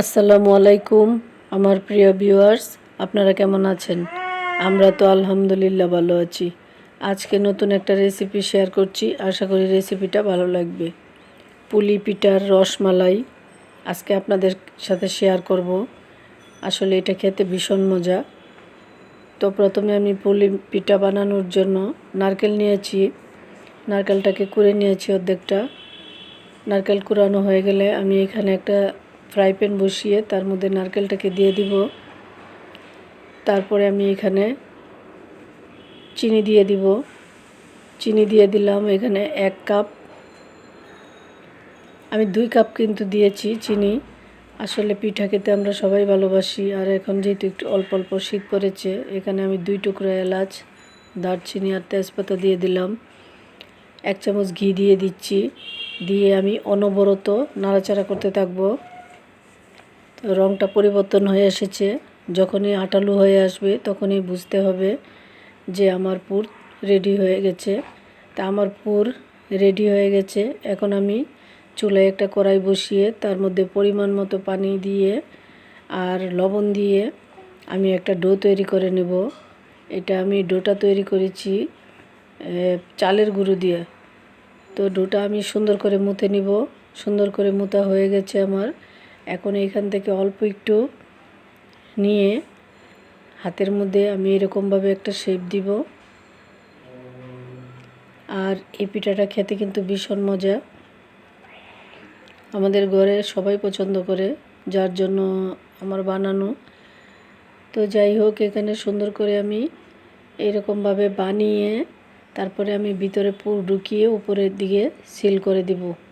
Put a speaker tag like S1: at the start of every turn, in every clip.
S1: আসসালামু আলাইকুম, আমার প্রিয় ভিউয়ার্স, আপনারা কেমন আছেন? আমরা তো আলহামদুলিল্লাহ ভালো আছি। আজকে নতুন একটা রেসিপি শেয়ার করছি, আশা করি রেসিপিটা ভালো লাগবে। পুলি পিঠার রসমালাই, আজকে আপনাদের সাথে শেয়ার করব। আসলে এটা খেতে ভীষণ মজা। তো প্রথমে আমি পুলি পিঠা বানানোর জন্য নারকেল নিয়েছি। নারকেলটাকে কুড়ে নিয়েছি অর্ধেকটা। নারকেল কুড়ানো হয়ে গেলে আমি এখানে একটা ফ্রাই প্যান বসিয়ে তার মধ্যে নারকেলটাকে দিয়ে দিব। তারপরে আমি এখানে চিনি দিয়ে দিব। চিনি দিয়ে দিলাম এখানে এক কাপ। আমি দুই কাপ কিন্তু দিয়েছি চিনি। আসলে পিঠা খেতে আমরা সবাই ভালোবাসি আর এখন যেহেতু একটু অল্প অল্প শীত পড়েছে, এখানে আমি দুই টুকরো এলাচ, দারচিনি আর তেজপাতা দিয়ে দিলাম। এক চামচ ঘি দিয়ে দিচ্ছি। দিয়ে আমি অনবরত নাড়াচাড়া করতে থাকব। রঙটা পরিবর্তন হয়ে এসেছে। যখনই আটালু হয়ে আসবে, তখনই বুঝতে হবে যে আমার পুর রেডি হয়ে গেছে। তা আমার পুর রেডি হয়ে গেছে। এখন আমি চুলায় একটা কড়াই বসিয়ে, তার মধ্যে পরিমাণ মতো পানি দিয়ে আর লবণ দিয়ে আমি একটা ডো তৈরি করে নেব। এটা আমি ডোটা তৈরি করেছি চালের গুঁড়ো দিয়ে। তো ডোটা আমি সুন্দর করে মুতে নিব। সুন্দর করে মুতা হয়ে গেছে আমার। এখন এখান থেকে অল্প একটু নিয়ে হাতের মধ্যে আমি এরকমভাবে একটা শেপ দিব। আর এই পিঠাটা খেতে কিন্তু ভীষণ মজা। আমাদের ঘরে সবাই পছন্দ করে, যার জন্য আমার বানানো। তো যাই হোক, এখানে সুন্দর করে আমি এরকমভাবে বানিয়ে তারপরে আমি ভিতরে পুর ঢুকিয়ে উপরের দিকে সিল করে দিব।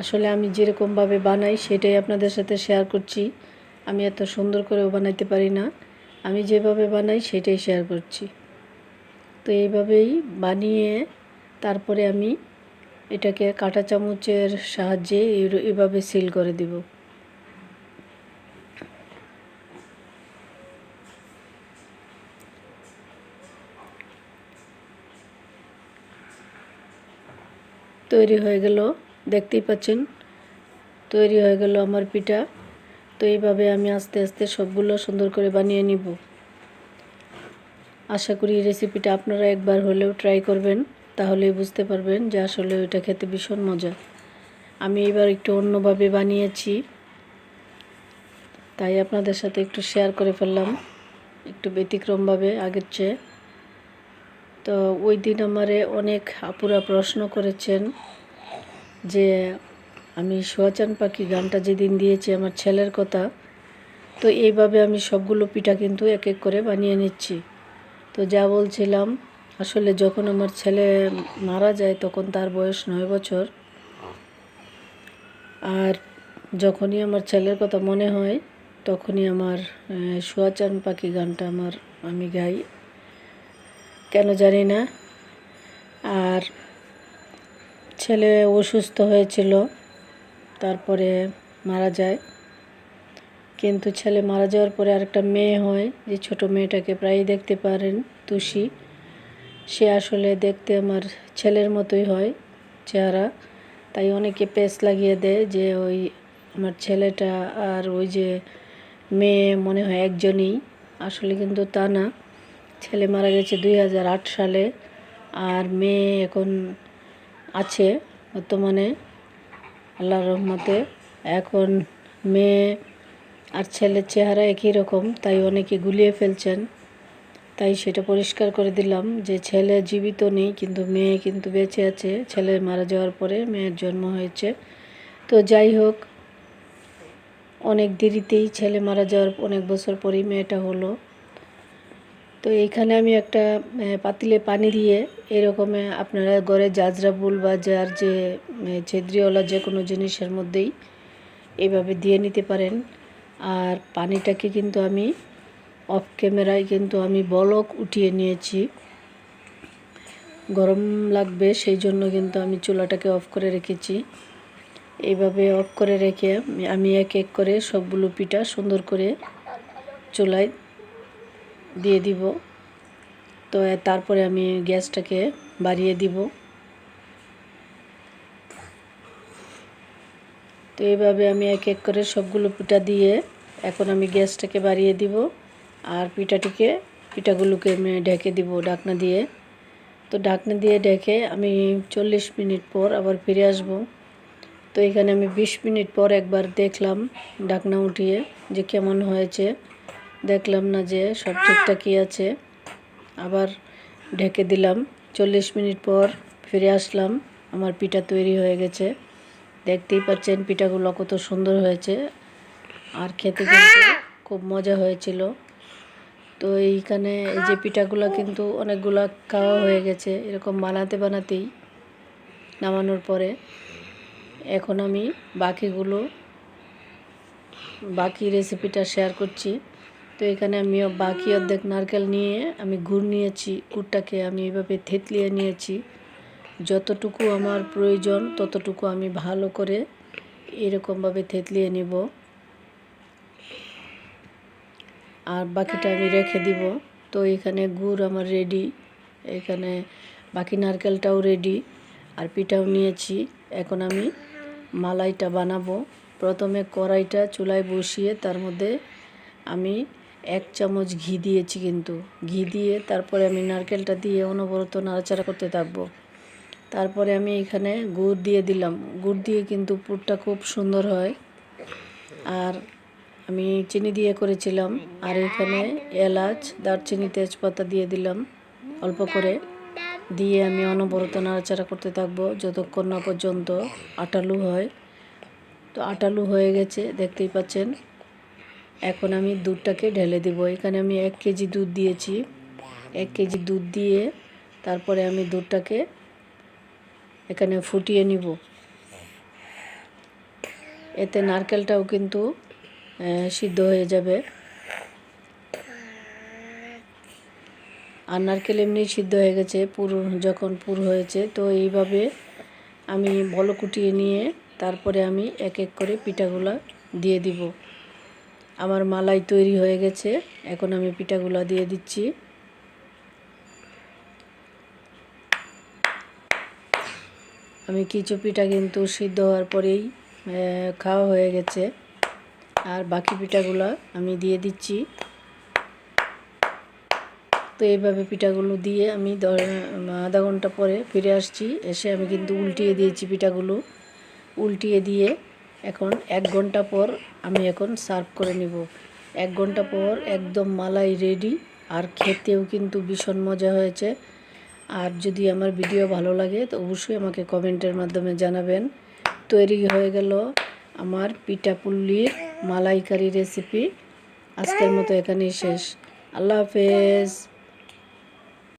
S1: আসলে আমি যেরকমভাবে বানাই, সেটাই আপনাদের সাথে শেয়ার করছি। আমি এত সুন্দর করেও বানাইতে পারি না। আমি যেভাবে বানাই, সেটাই শেয়ার করছি। তো এইভাবেই বানিয়ে তারপরে আমি এটাকে কাঁটা চামচের সাহায্যে এভাবে সিল করে দিব। তৈরি হয়ে গেল। দেখতেই পাচ্ছেন, তৈরি হয়ে গেল আমার পিঠা। তো এইভাবে আমি আস্তে আস্তে সবগুলো সুন্দর করে বানিয়ে নিব। আশা করি এই রেসিপিটা আপনারা একবার হলেও ট্রাই করবেন, তাহলেই বুঝতে পারবেন যে আসলে ওইটা খেতে ভীষণ মজা। আমি এবার একটু অন্যভাবে বানিয়েছি। তাই আপনাদের সাথে একটু শেয়ার করে ফেললাম, একটু ব্যতিক্রমভাবে আগের চেয়ে। তো ওই দিন আমারে অনেক আপুরা প্রশ্ন করেছেন যে আমি সোয়াচান পাখি গানটা যেদিন দিয়েছি আমার ছেলের কথা, তো এইভাবে আমি সবগুলো পিঠা কিন্তু এক এক করে বানিয়ে নিচ্ছি। তো যা বলছিলাম, আসলে যখন আমার ছেলে মারা যায় তখন তার বয়স নয় বছর। আর যখনই আমার ছেলের কথা মনে হয়, তখনই আমার সোয়াচান পাখি গানটা আমার, আমি গাই। কেন জানি না। আর ছেলে অসুস্থ হয়েছিল, তারপরে মারা যায়। কিন্তু ছেলে মারা যাওয়ার পরে আরেকটা মেয়ে হয়, যে ছোট মেয়েটাকে প্রায়ই দেখতে পারেন, তুষি। সে আসলে দেখতে আমার ছেলের মতোই হয়, চেহারা। তাই অনেকে পেস লাগিয়ে দেয় যে ওই আমার ছেলেটা আর ওই যে মেয়ে মনে হয় একজনই। আসলে কিন্তু তা না। ছেলে মারা গেছে দুই হাজার আট সালে, আর মেয়ে এখন আছে বর্তমানে আল্লাহ রহমতে। এখন মেয়ে আর ছেলের চেহারা একই রকম, তাই অনেকে গুলিয়ে ফেলছেন। তাই সেটা পরিষ্কার করে দিলাম যে ছেলে জীবিত নেই, কিন্তু মেয়ে কিন্তু বেঁচে আছে। ছেলে মারা যাওয়ার পরে মেয়ের জন্ম হয়েছে। তো যাই হোক, অনেক দেরিতেই ছেলে মারা যাওয়ার অনেক বছর পরেই মেয়েটা হলো। তো এইখানে আমি একটা পাতিলে পানি দিয়ে এরকম আপনারা ঘরে জাজরাবুল বা যার যে ছেদ্রিওয়ালা যে কোনো জিনিসের মধ্যেই এভাবে দিয়ে নিতে পারেন। আর পানিটাকে কিন্তু আমি অফ ক্যামেরায় কিন্তু আমি বলক উঠিয়ে নিয়েছি। গরম লাগবে সেই জন্য কিন্তু আমি চুলাটাকে অফ করে রেখেছি। এইভাবে অফ করে রেখে আমি এক এক করে সবগুলো পিঠা সুন্দর করে চুলায় দিয়ে দিব। তো তারপরে আমি গ্যাসটাকে বাড়িয়ে দিব। তো এইভাবে আমি এক এক করে সবগুলো পিঠা দিয়ে এখন আমি গ্যাসটাকে বাড়িয়ে দিব আর পিঠাটিকে, পিঠাগুলোকে আমি ঢেকে দিব ঢাকনা দিয়ে। তো, ঢাকনা দিয়ে ঢেকে আমি চল্লিশ মিনিট পর আবার ফিরে আসব। তো, এখানে আমি বিশ মিনিট পর একবার দেখলাম ঢাকনা উঠিয়ে যে কেমন হয়েছে। দেখলাম না যে সব ঠিকঠাকই আছে। আবার ঢেকে দিলাম। চল্লিশ মিনিট পর ফিরে আসলাম। আমার পিঠা তৈরি হয়ে গেছে। দেখতেই পাচ্ছেন পিঠাগুলো কত সুন্দর হয়েছে। আর খেতে কিন্তু খুব মজা হয়েছিল। তো এইখানে এই যে পিঠাগুলো কিন্তু অনেকগুলো খাওয়া হয়ে গেছে। এরকম বানাতে বানাতেই নামানোর পরে এখন আমি বাকিগুলো বাকি রেসিপিটা শেয়ার করছি। তো এখানে আমি বাকি অর্ধেক নারকেল নিয়ে আমি গুড় নিয়েছি, গুড়টাকে আমি এভাবে থেতলিয়ে নিয়েছি। যতটুকু আমার প্রয়োজন, ততটুকু আমি ভালো করে এরকমভাবে থেতলিয়ে নিব। আর বাকিটা আমি রেখে দিব। তো এখানে গুড় আমার রেডি এখানে বাকি নারকেলটাও রেডি আর পিঠাও নিয়েছি। এখন আমি মালাইটা বানাবো। প্রথমে কড়াইটা চুলায় বসিয়ে তার মধ্যে আমি এক চামচ ঘি দিয়েছি কিন্তু। ঘি দিয়ে তারপরে আমি নারকেলটা দিয়ে অনবরত নাড়াচাড়া করতে থাকব। তারপরে আমি এখানে গুড় দিয়ে দিলাম। গুড় দিয়ে কিন্তু পুরটা খুব সুন্দর হয়। আর আমি চিনি দিয়ে করেছিলাম। আর এখানে এলাচ, দারচিনি, তেজপাতা দিয়ে দিলাম অল্প করে। দিয়ে আমি অনবরত নাড়াচাড়া করতে থাকব যতক্ষণ না পর্যন্ত আটালু হয়। তো আটালু হয়ে গেছে, দেখতেই পাচ্ছেন। এখন আমি দুধটাকে ঢেলে দিব। এখানে আমি এক কেজি দুধ দিয়েছি। এক কেজি দুধ দিয়ে তারপরে আমি দুধটাকে এখানে ফুটিয়ে নিব। এতে নারকেলটাও কিন্তু সিদ্ধ হয়ে যাবে। আর নারকেল এমনি সিদ্ধ হয়ে গেছে, পুর, যখন পুর হয়েছে। তো এইভাবে আমি বল কুটিয়ে নিয়ে তারপরে আমি এক এক করে পিঠাগুলা দিয়ে দিব। আমার মালাই তৈরি হয়ে গেছে। এখন আমি পিঠাগুলা দিয়ে দিচ্ছি। আমি কিছু পিঠা কিন্তু সিদ্ধ হওয়ার পরেই খাওয়া হয়ে গেছে। আর বাকি পিঠাগুলো আমি দিয়ে দিচ্ছি। তো এইভাবে পিঠাগুলো দিয়ে আমি আধা ঘণ্টা পরে ফিরে আসছি। এসে আমি কিন্তু উল্টিয়ে দিয়েছি পিঠাগুলো। উল্টিয়ে দিয়ে এখন এক ঘণ্টা পর আমি এখন সার্ভ করে নিব। এক ঘণ্টা পর একদম মালাই রেডি আর খেতেও কিন্তু ভীষণ মজা হয়েছে। আর যদি আমার ভিডিও ভালো লাগে, তো অবশ্যই আমাকে কমেন্টের মাধ্যমে জানাবেন। তৈরি হয়ে গেল আমার পিঠাপুল্লির মালাইকারি রেসিপি আজকের মতো এখানেই শেষ। আল্লাহ হাফেজ।